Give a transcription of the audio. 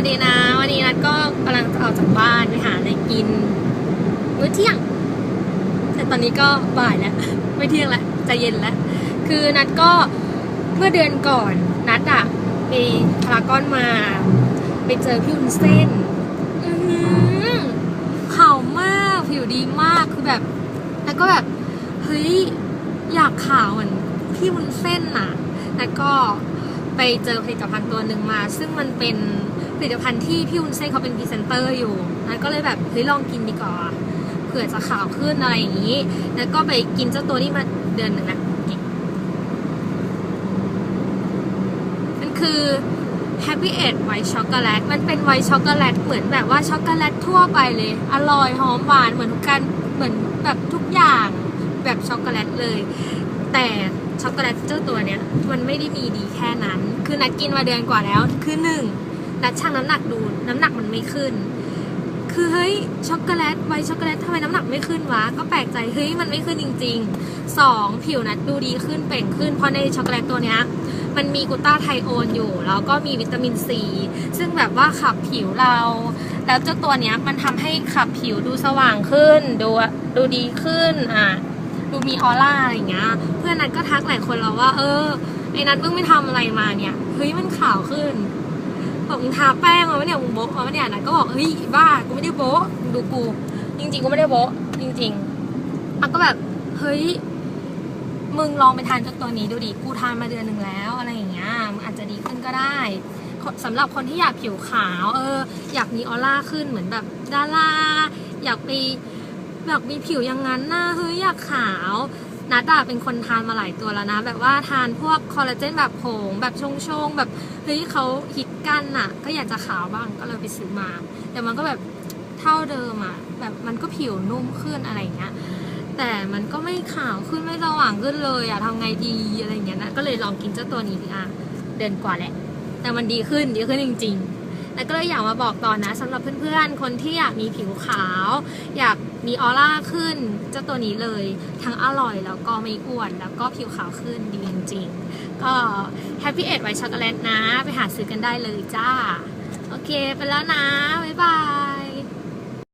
วัสดีนะ วันนี้นัดก็กำลังจะออกจากบ้านไปหาอะไรกินมื้อเที่ยง แต่ตอนนี้ก็บ่ายแล้ว ไม่เที่ยงแล้วจะเย็นแล้ว คือนัดก็เมื่อเดือนก่อนนัดอะไปพารากอนมา ไปเจอพี่วุ้นเส้นอือหือขาวมากผิวดีมากคือแบบ แล้วก็แบบเฮ้ยอยากขาวเหมือนพี่วุ้นเส้นน่ะ แล้วก็ไปเจอผลิตภัณฑ์ตัวหนึ่งมา ซึ่งมันเป็น ผลิตภัณฑ์ที่พี่วุ้นเส้นเขาเป็นพรีเซนเตอร์อยู่นั้นก็เลยแบบเฮ้ยลองกินดีกว่าเผื่อจะขาวขึ้นอะไรอย่างนี้ แล้วก็ไปกินเจ้าตัวนี้มาเดือนหนึ่งนี่มันคือ Happy e d White Chocolate มันเป็นไวท์ช็อกโกแลตเหมือนแบบว่าช็อกโกแลตทั่วไปเลย อร่อยหอมหวานเหมือนกันเหมือนแบบทุกอย่างแบบช็อกโกแลตเลย แต่ช็อกโกแลตเจ้าตัวเนี้ยมันไม่ได้มีดีแค่นั้น คือนัดกินมาเดือนกว่าแล้วคือหนึ่ง นัดชั่งน้ำหนักดูน้ำหนักมันไม่ขึ้น คือเฮ้ยช็อกโกแลตไวช็อกโกแลตทำไมน้ำหนักไม่ขึ้นวะ ก็แปลกใจเฮ้ยมันไม่ขึ้นจริงๆสองผิวนัดดูดีขึ้นเปล่งขึ้น เพราะในช็อกโกแลตตัวเนี้ยมันมีกูต้าไทโอนอยู่ แล้วก็มีวิตามินซีซึ่งแบบว่าขับผิวเรา แล้วเจ้าตัวเนี้ยมันทำให้ขับผิวดูสว่างขึ้น ดูดูดีขึ้นอะดูมีออร่าอะไรเงี้ย เพื่อนนัทก็ทักหลายคนแล้วว่า เออไอ้นัทเพิ่งไม่ทำอะไรมาเนี่ยเฮ้ยมันขาวขึ้น บอกมึงทาแป้งมาปะเนี่ยมึงโบ๊ะมาปะเนี่ยนัทก็บอกเฮ้ยบ้ากูไม่ได้โบ๊ะดูกู จริง ๆ กูไม่ได้โบ๊ะจริงๆอะก็แบบเฮ้ยมึงลองไปทานจ้าตัวนี้ดูดิกูทานมาเดือนหนึ่งแล้วอะไรอย่างเงี้ยมันอาจจะดีขึ้นก็ได้สำหรับคนที่อยากผิวขาว เออ อยากมีออร่าขึ้นเหมือนแบบดาราอยากไปอยากมีผิวอย่างนั้นนะเฮ้ยอยากขาว นัดอะเป็นคนทานมาหลายตัวแล้วนะ แบบว่าทานพวกคอลลาเจนแบบผงแบบชงๆแบบเฮ้ยเขาฮิตกันอะก็อยากจะขาวบ้างก็เลยไปซื้อมา แต่มันก็แบบเท่าเดิมอะแบบมันก็ผิวนุ่มขึ้นอะไรเงี้ยแต่มันก็ไม่ขาวขึ้นไม่สว่างขึ้นเลยอะทำไงดีอะไรเงี้ยนะก็เลยลองกินเจ้าตัวนี้ดิอะเดือนกว่าแหละ แต่มันดีขึ้นดีขึ้นจริง ๆ แล้วก็เลยอยากมาบอกต่อนะสำหรับเพื่อนๆ คนที่อยากมีผิวขาว อยากมีออร่าขึ้นเจ้าตัวนี้เลย ทั้งอร่อยแล้วก็ไม่อ้วน แล้วก็ผิวขาวขึ้นดีจริงๆ ก็แฮปปี้เอ็ดไวช็อกโกแลตนะ ไปหาซื้อกันได้เลยจ้า โอเค ไปแล้วนะ บ๊ายบาย